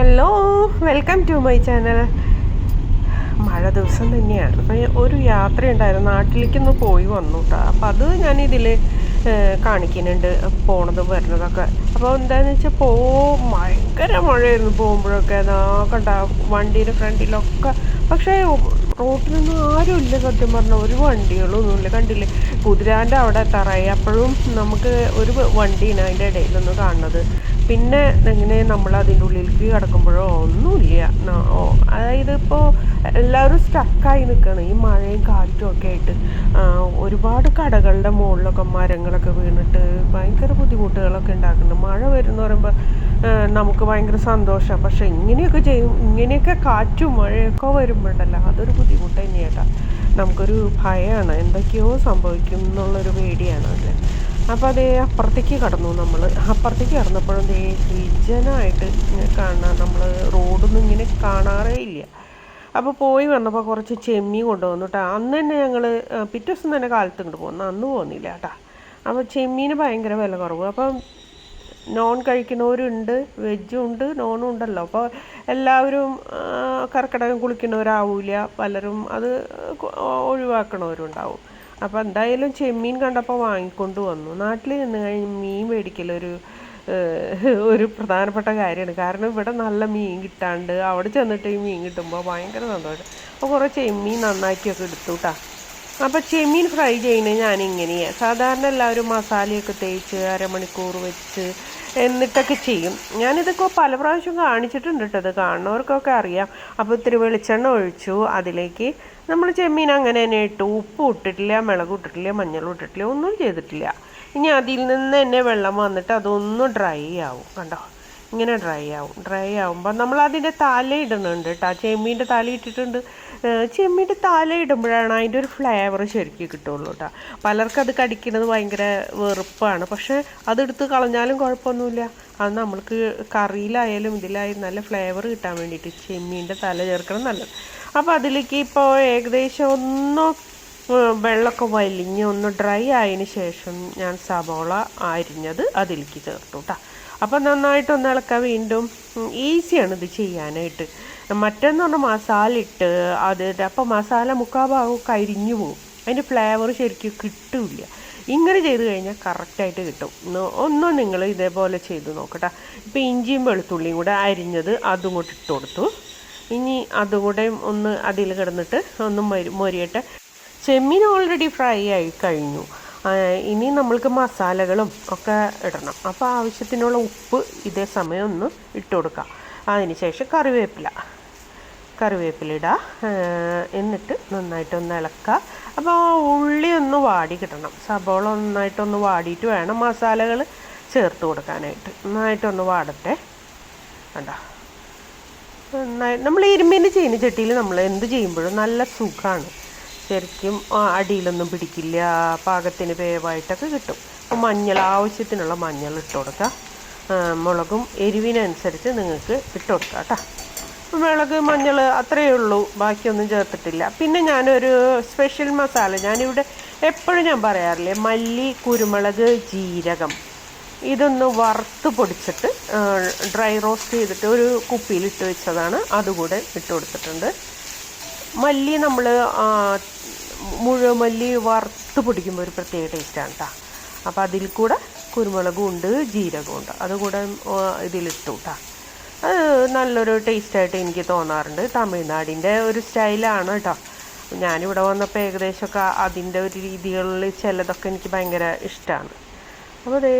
Hello welcome to my channel മഴ ദിവസം തന്നെയാണ്. അപ്പം ഒരു യാത്ര ഉണ്ടായിരുന്നു നാട്ടിലേക്കൊന്ന് പോയി വന്നു കേട്ടോ അപ്പം അത് ഞാൻ ഇതിൽ കാണിക്കുന്നുണ്ട്. പോണതും വരുന്നതൊക്കെ അപ്പോൾ എന്താണെന്ന് വെച്ചാൽ പോ ഭയങ്കര മഴയായിരുന്നു പോകുമ്പോഴൊക്കെ. അതാ വണ്ടിയുടെ ഫ്രണ്ടിലൊക്കെ. പക്ഷേ റോട്ടിലൊന്നും ആരുമില്ല സത്യം പറഞ്ഞാൽ ഒരു വണ്ടികളൊന്നുമില്ല കണ്ടില്ലേ? കുതിരാന്റെ അവിടെ എത്താറായി അപ്പോഴും നമുക്ക് ഒരു വണ്ടിയാണ് അതിന്റെ ഇടയിലൊന്ന് കാണുന്നത്. പിന്നെ ഇങ്ങനെ നമ്മൾ അതിന്റെ ഉള്ളിലേക്ക് കിടക്കുമ്പോഴോ? ഒന്നുമില്ല. അതായത് ഇപ്പോൾ എല്ലാവരും സ്റ്റക്കായി നിൽക്കുകയാണ് ഈ മഴയും കാറ്റും ഒക്കെ ആയിട്ട്. ഒരുപാട് കടകളുടെ മുകളിലൊക്കെ മരങ്ങളൊക്കെ വീണിട്ട് ഭയങ്കര ബുദ്ധിമുട്ടുകളൊക്കെ ഉണ്ടാക്കുന്നുണ്ട്. മഴ വരുന്ന പറയുമ്പോൾ നമുക്ക് ഭയങ്കര സന്തോഷമാണ് പക്ഷെ ഇങ്ങനെയൊക്കെ ചെയ്യും ഇങ്ങനെയൊക്കെ കാറ്റും മഴയൊക്കെ വരുമ്പോഴല്ലോ അതൊരു ബുദ്ധിമുട്ട് തന്നെയാട്ടാ. നമുക്കൊരു ഭയമാണ് എന്തൊക്കെയോ സംഭവിക്കും എന്നുള്ളൊരു പേടിയാണ് അല്ലേ? അപ്പോൾ അതേ അപ്പുറത്തേക്ക് കടന്നു നമ്മൾ അപ്പുറത്തേക്ക് കടന്നപ്പോഴും ദേ വിജനായിട്ട് കാണാൻ നമ്മൾ റോഡൊന്നും ഇങ്ങനെ കാണാറേ ഇല്ല. അപ്പോൾ പോയി വന്നപ്പോൾ കുറച്ച് ചെമ്മീൻ കൊണ്ടുവന്നു കേട്ടോ അന്ന് തന്നെ ഞങ്ങൾ പിറ്റേ ദിവസം തന്നെ കാലത്ത് ഇങ്ങോട്ട് പോകുന്നു അന്ന് പോകുന്നില്ല കേട്ടോ അപ്പോൾ ചെമ്മീന് ഭയങ്കര വില കുറവ്. അപ്പം നോൺ കഴിക്കുന്നവരുണ്ട് വെജും ഉണ്ട് നോണും ഉണ്ടല്ലോ. അപ്പോൾ എല്ലാവരും കർക്കിടകം കുളിക്കുന്നവരാവില്ല പലരും അത് ഒഴിവാക്കണവരുണ്ടാവും. അപ്പോൾ എന്തായാലും ചെമ്മീൻ കണ്ടപ്പോൾ വാങ്ങിക്കൊണ്ട് വന്നു. നാട്ടിൽ നിന്ന് കഴിഞ്ഞ് മീൻ മേടിക്കലൊരു ഒരു പ്രധാനപ്പെട്ട കാര്യമാണ്. കാരണം ഇവിടെ നല്ല മീൻ കിട്ടാണ്ട് അവിടെ ചെന്നിട്ട് ഈ മീൻ കിട്ടുമ്പോൾ ഭയങ്കര സന്തോഷം. അപ്പോൾ കുറേ ചെമ്മീൻ നന്നാക്കിയൊക്കെ എടുത്തു കേട്ടോ അപ്പോൾ ചെമ്മീൻ ഫ്രൈ ചെയ്യുന്നത് ഞാൻ ഇങ്ങനെയാണ് സാധാരണ എല്ലാവരും മസാലയൊക്കെ തേച്ച് അരമണിക്കൂർ വെച്ച് എന്നിട്ടൊക്കെ ചെയ്യും. ഞാനിതൊക്കെ പല പ്രാവശ്യം കാണിച്ചിട്ടുണ്ട് കേട്ടോ ഇത് കാണുന്നവർക്കൊക്കെ അറിയാം. അപ്പോൾ ഇത്തിരി വെളിച്ചെണ്ണ ഒഴിച്ചു. അതിലേക്ക് നമ്മൾ ചെമ്മീൻ അങ്ങനെ തന്നെ ഇട്ടു ഉപ്പ് ഇട്ടിട്ടില്ല മുളക് ഇട്ടിട്ടില്ല മഞ്ഞളും ഇട്ടിട്ടില്ല ഒന്നും ചെയ്തിട്ടില്ല. ഇനി അതിൽ നിന്ന് തന്നെ വെള്ളം വന്നിട്ട് അതൊന്ന് ഡ്രൈ ആവും. കണ്ടോ? ഇങ്ങനെ ഡ്രൈ ആവും. ഡ്രൈ ആവുമ്പോൾ നമ്മൾ അതിന്റെ തല ഇടുന്നുണ്ട് കേട്ടോ ചെമ്മീന്റെ തല ഇട്ടിട്ടുണ്ട്. ചെമ്മീന്റെ തല ഇടുമ്പോഴാണ് അതിന്റെ ഒരു ഫ്ലേവർ ശരിക്കും കിട്ടുള്ളൂ കേട്ടോ പലർക്കും അത് കടിക്കുന്നത് ഭയങ്കര വെറുപ്പാണ്. പക്ഷേ അതെടുത്ത് കളഞ്ഞാലും കുഴപ്പമൊന്നുമില്ല. അത് നമ്മൾക്ക് കറിയിലായാലും ഇതിലായാലും നല്ല ഫ്ലേവർ കിട്ടാൻ വേണ്ടിയിട്ട് ചെമ്മീന്റെ തല ചേർക്കണം നല്ലത്. അപ്പോൾ അതിലേക്ക് ഇപ്പോൾ ഏകദേശം ഒന്ന് വെള്ളമൊക്കെ വലിഞ്ഞ് ഒന്ന് ഡ്രൈ ആയതിന് ശേഷം ഞാൻ സവോള അരിഞ്ഞത് അതിലേക്ക് ചേർത്തു കേട്ടോ അപ്പം നന്നായിട്ടൊന്ന് ഇളക്കാൻ വീണ്ടും ഈസിയാണ് ഇത് ചെയ്യാനായിട്ട്. മറ്റെന്ന് പറഞ്ഞാൽ മസാല ഇട്ട് അത് അപ്പോൾ മസാല മുക്കാ ഭാഗവും കരിഞ്ഞു പോകും അതിന്റെ ഫ്ലേവർ ശരിക്കും കിട്ടില്ല. ഇങ്ങനെ ചെയ്ത് കഴിഞ്ഞാൽ കറക്റ്റായിട്ട് കിട്ടും. ഒന്ന് നിങ്ങൾ ഇതേപോലെ ചെയ്ത് നോക്കട്ടെ ഇപ്പം ഇഞ്ചിയും വെളുത്തുള്ളിയും കൂടെ അരിഞ്ഞത് അതും കൂടെ ഇട്ട് കൊടുത്തു. ഇനി അതുകൂടെ ഒന്ന് അതിൽ കിടന്നിട്ട് ഒന്ന് മൊരി മൊരിയട്ടെ. ചെമ്മീൻ ഓൾറെഡി ഫ്രൈ ആയി കഴിഞ്ഞു. ഇനി നമ്മൾക്ക് മസാലകളും ഒക്കെ ഇടണം. അപ്പോൾ ആവശ്യത്തിനുള്ള ഉപ്പ് ഇതേ സമയം ഒന്ന് ഇട്ട് കൊടുക്കാം. അതിനുശേഷം കറിവേപ്പില. കറിവേപ്പില ഇടുക എന്നിട്ട് നന്നായിട്ടൊന്ന് ഇളക്കുക. അപ്പോൾ ഉള്ളി ഒന്ന് വാടി കിട്ടണം. സബോള നന്നായിട്ടൊന്ന് വാടിയിട്ട് വേണം മസാലകൾ ചേർത്ത് കൊടുക്കാനായിട്ട്. നന്നായിട്ടൊന്ന് വാടട്ടെ. കണ്ടോ? നമ്മൾ ഇരുമ്പിന്റെ ചട്ടിയിൽ നമ്മൾ എന്ത് ചെയ്യുമ്പോഴും നല്ല സുഖമാണ് ശരിക്കും അടിയിലൊന്നും പിടിക്കില്ല. പാകത്തിന് വേവായിട്ടൊക്കെ കിട്ടും. അപ്പോൾ മഞ്ഞൾ ആവശ്യത്തിനുള്ള മഞ്ഞൾ ഇട്ട് കൊടുക്കുക മുളകും എരിവിനനുസരിച്ച് നിങ്ങൾക്ക് ഇട്ട് കൊടുക്കുക കേട്ടോ. മുളക് മഞ്ഞൾ അത്രയേ ഉള്ളൂ. ബാക്കിയൊന്നും ചേർത്തിട്ടില്ല. പിന്നെ ഞാനൊരു സ്പെഷ്യൽ മസാല ഞാനിവിടെ എപ്പോഴും ഞാൻ പറയാറില്ലേ മല്ലി കുരുമുളക് ജീരകം. ഇതൊന്ന് വറുത്ത് പൊടിച്ചിട്ട് ഡ്രൈ റോസ്റ്റ് ചെയ്തിട്ട് ഒരു കുപ്പിയിൽ ഇട്ട് വെച്ചതാണ്. അതുകൂടെ ഇട്ട് കൊടുത്തിട്ടുണ്ട്. മല്ലി നമ്മൾ മുഴുവൻ മല്ലി വറുത്ത് പൊടിക്കുമ്പോൾ ഒരു പ്രത്യേക ടേസ്റ്റാണ് കേട്ടോ അപ്പോൾ അതിൽ കൂടെ കുരുമുളകും ഉണ്ട് ജീരകവും ഉണ്ട്. അതുകൂടെ ഇതിലിട്ടു കേട്ടോ അത് നല്ലൊരു ടേസ്റ്റായിട്ട് എനിക്ക് തോന്നാറുണ്ട്. തമിഴ്നാടിന്റെ ഒരു സ്റ്റൈലാണ് കേട്ടോ ഞാനിവിടെ വന്നപ്പോൾ ഏകദേശമൊക്കെ അതിന്റെ ഒരു രീതികളിൽ ചിലതൊക്കെ എനിക്ക് ഭയങ്കര ഇഷ്ടമാണ് അപ്പോൾ ദേ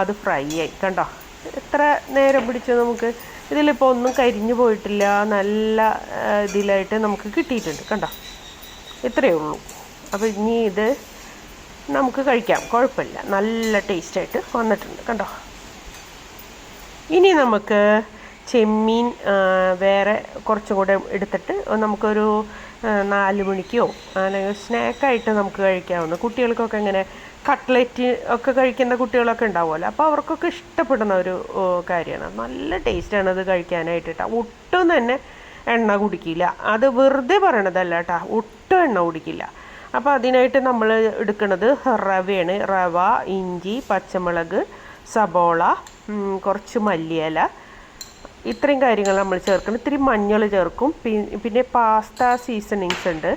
അത് ഫ്രൈ ആയി. കണ്ടോ? എത്ര നേരം പിടിച്ചു നമുക്ക്? ഇതിലിപ്പോൾ ഒന്നും കരിഞ്ഞു പോയിട്ടില്ല. നല്ല ഇതിലായിട്ട് നമുക്ക് കിട്ടിയിട്ടുണ്ട്. കണ്ടോ? ഇത്രയേ ഉള്ളൂ. അപ്പോൾ ഇനി ഇത് നമുക്ക് കഴിക്കാം. കുഴപ്പമില്ല. നല്ല ടേസ്റ്റായിട്ട് വന്നിട്ടുണ്ട്. കണ്ടോ? ഇനി നമുക്ക് ചെമ്മീൻ വേറെ കുറച്ചും കൂടെ എടുത്തിട്ട് നമുക്കൊരു നാല് മണിക്കോ? അല്ലെങ്കിൽ സ്നാക്കായിട്ട് നമുക്ക് കഴിക്കാവുന്ന കുട്ടികൾക്കൊക്കെ ഇങ്ങനെ കട്ട്ലറ്റ് ഒക്കെ കഴിക്കുന്ന കുട്ടികളൊക്കെ ഉണ്ടാവുമല്ലോ. അപ്പോൾ അവർക്കൊക്കെ ഇഷ്ടപ്പെടുന്ന ഒരു കാര്യമാണ്. നല്ല ടേസ്റ്റാണ് അത് കഴിക്കാനായിട്ട് കേട്ടോ ഒട്ടും തന്നെ എണ്ണ കുടിക്കില്ല. അത് വെറുതെ പറയണതല്ല കേട്ടോ ഒട്ടും എണ്ണ കുടിക്കില്ല. അപ്പോൾ അതിനായിട്ട് നമ്മൾ എടുക്കുന്നത് റവയാണ്. റവ ഇഞ്ചി പച്ചമുളക് സബോള കുറച്ച് മല്ലിയില ഇത്രയും കാര്യങ്ങൾ നമ്മൾ ചേർക്കണം. ഇത്തിരി മഞ്ഞൾ ചേർക്കും. പിന്നെ പാസ്ത സീസണിങ്സ് ഉണ്ട്.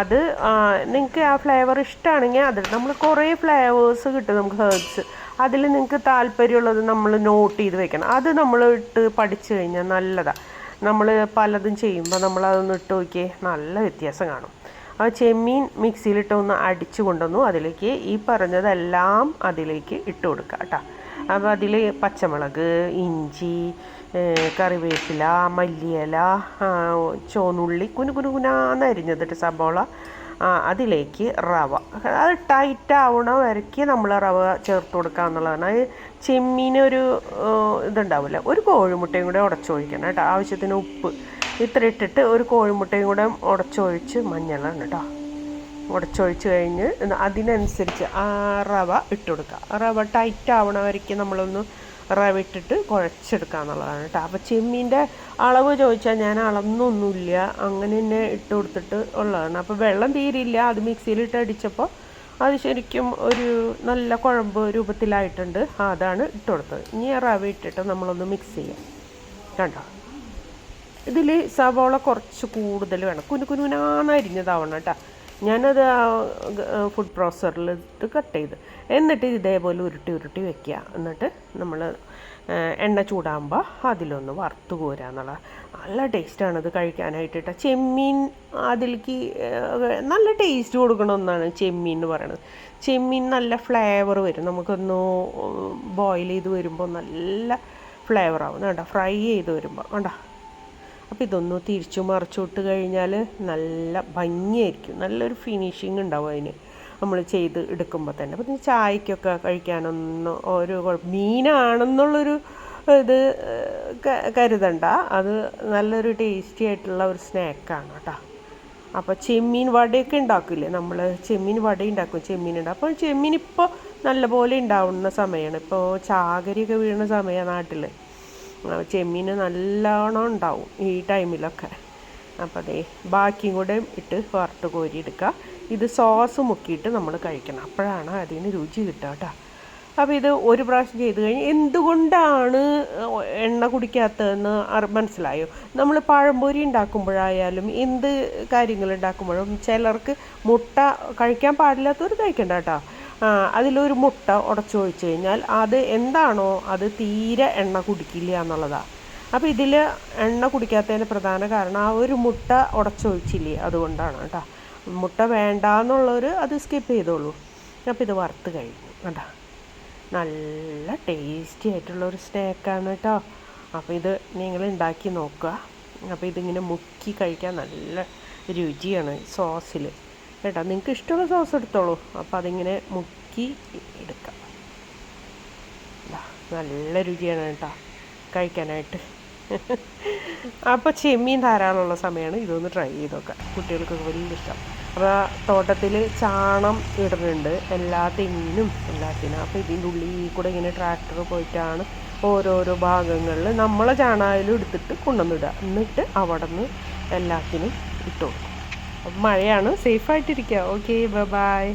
അത് നിങ്ങൾക്ക് ആ ഫ്ലേവർ ഇഷ്ടമാണെങ്കിൽ അത് നമ്മൾ കുറേ ഫ്ലേവേഴ്സ് കിട്ടും നമുക്ക് ഹേർബ്സ് അതിൽ നിങ്ങൾക്ക് താല്പര്യമുള്ളത് നമ്മൾ നോട്ട് ചെയ്ത് വെക്കണം. അത് നമ്മൾ ഇട്ട് പഠിച്ചു കഴിഞ്ഞാൽ നല്ലതാണ് നമ്മൾ പലതും ചെയ്യുമ്പോൾ നമ്മൾ അതൊന്ന് ഇട്ട് നോക്കിയേ നല്ല വ്യത്യാസം കാണും. ആ ചെമ്മീൻ മിക്സിയിലിട്ട് ഒന്ന് അടിച്ചു കൊണ്ടുവന്നു. അതിലേക്ക് ഈ പറഞ്ഞതെല്ലാം അതിലേക്ക് ഇട്ട് കൊടുക്കുക കേട്ടോ. അപ്പോൾ അതിൽ പച്ചമുളക് ഇഞ്ചി കറിവേപ്പില മല്ലിയില ആ, ചുവന്നുള്ളി കുനു കുനു കുനാന്ന് അരിഞ്ഞതിട്ട് സബോള. അതിലേക്ക് റവ. അത് ടൈറ്റ് ആവണ വരയ്ക്ക് നമ്മൾ റവ ചേർത്ത് കൊടുക്കുക എന്നുള്ളതാണ് അത് ചെമ്മീനൊരു ഇതുണ്ടാവില്ല ഒരു കോഴിമുട്ടയും കൂടെ ഉടച്ചൊഴിക്കണം കേട്ടോ ആവശ്യത്തിന് ഉപ്പ്. ഇത്ര ഇട്ടിട്ട് ഒരു കോഴിമുട്ടയും കൂടെ ഉടച്ചൊഴിച്ച് മഞ്ഞളാണ് കേട്ടോ ഉടച്ചൊഴിച്ച് കഴിഞ്ഞ് അതിനനുസരിച്ച് ആ റവ ഇട്ട് കൊടുക്കുക റവ ടൈറ്റ് ആവണ വരയ്ക്ക് നമ്മളൊന്ന് റവ ഇട്ടിട്ട് കുഴച്ചെടുക്കുക എന്നുള്ളതാണ് കേട്ടോ. അപ്പോൾ ചെമ്മീന്റെ അളവ് ചോദിച്ചാൽ ഞാൻ അളന്നൊന്നുമില്ല. അങ്ങനെ തന്നെ ഇട്ട് കൊടുത്തിട്ട് ഉള്ളതാണ്. അപ്പോൾ വെള്ളം തീരില്ല അത് മിക്സിയിലിട്ട് അടിച്ചപ്പോൾ അത് ശരിക്കും ഒരു നല്ല കുഴമ്പ് രൂപത്തിലായിട്ടുണ്ട്. അതാണ് ഇട്ട് കൊടുത്തത്. ഇനി റവ ഇട്ടിട്ട് നമ്മളൊന്ന് മിക്സ് ചെയ്യാം. കണ്ടോ? ഇതിൽ സവോള കുറച്ച് കൂടുതൽ വേണം. കുനു കുനുനാന്ന് അരിഞ്ഞതാവണം കേട്ടോ. ഞാനത് ഫുഡ് പ്രോസറിൽ ഇട്ട് കട്ട് ചെയ്ത്. എന്നിട്ട് ഇതേപോലെ ഉരുട്ടി ഉരുട്ടി വെക്കുക എന്നിട്ട് നമ്മൾ എണ്ണ ചൂടാകുമ്പോൾ അതിലൊന്ന് വറുത്ത് കോരുക എന്നുള്ള നല്ല ടേസ്റ്റാണ് ഇത് കഴിക്കാനായിട്ട് കേട്ടോ ചെമ്മീൻ അതിലേക്ക് നല്ല ടേസ്റ്റ് കൊടുക്കണ ഒന്നാണ് ചെമ്മീൻ എന്ന് പറയുന്നത് ചെമ്മീൻ നല്ല ഫ്ലേവർ വരും. നമുക്കൊന്ന് ബോയിൽ ചെയ്ത് വരുമ്പോൾ നല്ല ഫ്ലേവർ ആവും. കേട്ടോ ഫ്രൈ ചെയ്ത് വരുമ്പോൾ കണ്ടോ? അപ്പോൾ ഇതൊന്ന് തിരിച്ചു മറിച്ചു വിട്ട് കഴിഞ്ഞാൽ നല്ല ഭംഗിയായിരിക്കും. നല്ലൊരു ഫിനിഷിങ് ഉണ്ടാവും അതിന്. നമ്മൾ ചെയ്ത് എടുക്കുമ്പോൾ തന്നെ. അപ്പം ചായക്കൊക്കെ കഴിക്കാനൊന്നും ഒരു കുഴപ്പം മീനാണെന്നുള്ളൊരു ഇത് കരുതണ്ട. അത് നല്ലൊരു ടേസ്റ്റി ആയിട്ടുള്ള ഒരു സ്നാക്കാണ് കേട്ടോ. അപ്പോൾ ചെമ്മീൻ വടയൊക്കെ ഉണ്ടാക്കില്ലേ നമ്മൾ ചെമ്മീൻ വട ഉണ്ടാക്കും ചെമ്മീൻ ഉണ്ടാക്കും അപ്പോൾ ചെമ്മീൻ ഇപ്പോൾ നല്ലപോലെ ഉണ്ടാവുന്ന സമയമാണ് ഇപ്പോൾ ചാകരിയൊക്കെ വീഴുന്ന സമയമാണ് നാട്ടിൽ ചെമ്മീൻ നല്ലോണം ഉണ്ടാവും ഈ ടൈമിലൊക്കെ. അപ്പോൾ അതേ ബാക്കിയും കൂടെ ഇട്ട് വറുത്ത് കോരി എടുക്കുക ഇത് സോസ് മുക്കിയിട്ട് നമ്മൾ കഴിക്കണം. അപ്പോഴാണ് അതിന് രുചി കിട്ടുക കേട്ടോ. അപ്പോൾ ഇത് ഒരു പ്രാവശ്യം ചെയ്ത് കഴിഞ്ഞ് എന്തുകൊണ്ടാണ് എണ്ണ കുടിക്കാത്തതെന്ന് മനസ്സിലായോ? നമ്മൾ പഴംപൊരി ഉണ്ടാക്കുമ്പോഴായാലും എന്ത് കാര്യങ്ങൾ ഉണ്ടാക്കുമ്പോഴും ചിലർക്ക് മുട്ട കഴിക്കാൻ പാടില്ലാത്തവർ കഴിക്കണ്ട കേട്ടോ. അതിലൊരു മുട്ട ഉടച്ചൊഴിച്ച് കഴിഞ്ഞാൽ അത് എന്താണോ അത് തീരെ എണ്ണ കുടിക്കില്ല എന്നുള്ളതാണ് അപ്പോൾ ഇതിൽ എണ്ണ കുടിക്കാത്തതിന് പ്രധാന കാരണം ആ ഒരു മുട്ട ഉടച്ചൊഴിച്ചില്ലേ അതുകൊണ്ടാണ് കേട്ടോ. മുട്ട വേണ്ട എന്നുള്ളവർ അത് സ്കിപ്പ് ചെയ്തോളൂ. അപ്പോൾ ഇത് വറുത്ത് കഴിഞ്ഞു കേട്ടോ നല്ല ടേസ്റ്റി ആയിട്ടുള്ള ഒരു സ്നാക്കാണ് കേട്ടോ. അപ്പോൾ ഇത് നിങ്ങൾ ഉണ്ടാക്കി നോക്കുക. അപ്പോൾ ഇതിങ്ങനെ മുക്കി കഴിക്കാൻ നല്ല രുചിയാണ് സോസിൽ കേട്ടോ നിങ്ങൾക്ക് ഇഷ്ടമുള്ള സോസ് എടുത്തോളൂ. അപ്പോൾ അതിങ്ങനെ മുക്കി എടുക്കാം. നല്ല രുചിയാണ് കേട്ടോ കഴിക്കാനായിട്ട്. അപ്പോൾ ചെമ്മീൻ ധാരാളമുള്ള സമയമാണ് ഇതൊന്ന് ട്രൈ ചെയ്ത് നോക്കാം കുട്ടികൾക്കൊക്കെ വലിയ ഇഷ്ടം. അപ്പോൾ തോട്ടത്തിൽ ചാണം ഇടുന്നുണ്ട് എല്ലാ തെങ്ങിനും എല്ലാത്തിനും. അപ്പോൾ ഇതിന്റെ ഉള്ളിൽ കൂടെ ഇങ്ങനെ ട്രാക്ടർ പോയിട്ടാണ് ഓരോരോ ഭാഗങ്ങളിൽ നമ്മളെ ചാണായാലും എടുത്തിട്ട് കൊണ്ടുവന്നിടുക എന്നിട്ട് അവിടെ നിന്ന് എല്ലാത്തിനും ഇട്ട് കൊടുക്കും. അപ്പം മഴയാണ് സേഫായിട്ടിരിക്കുക ഓക്കെ ബൈ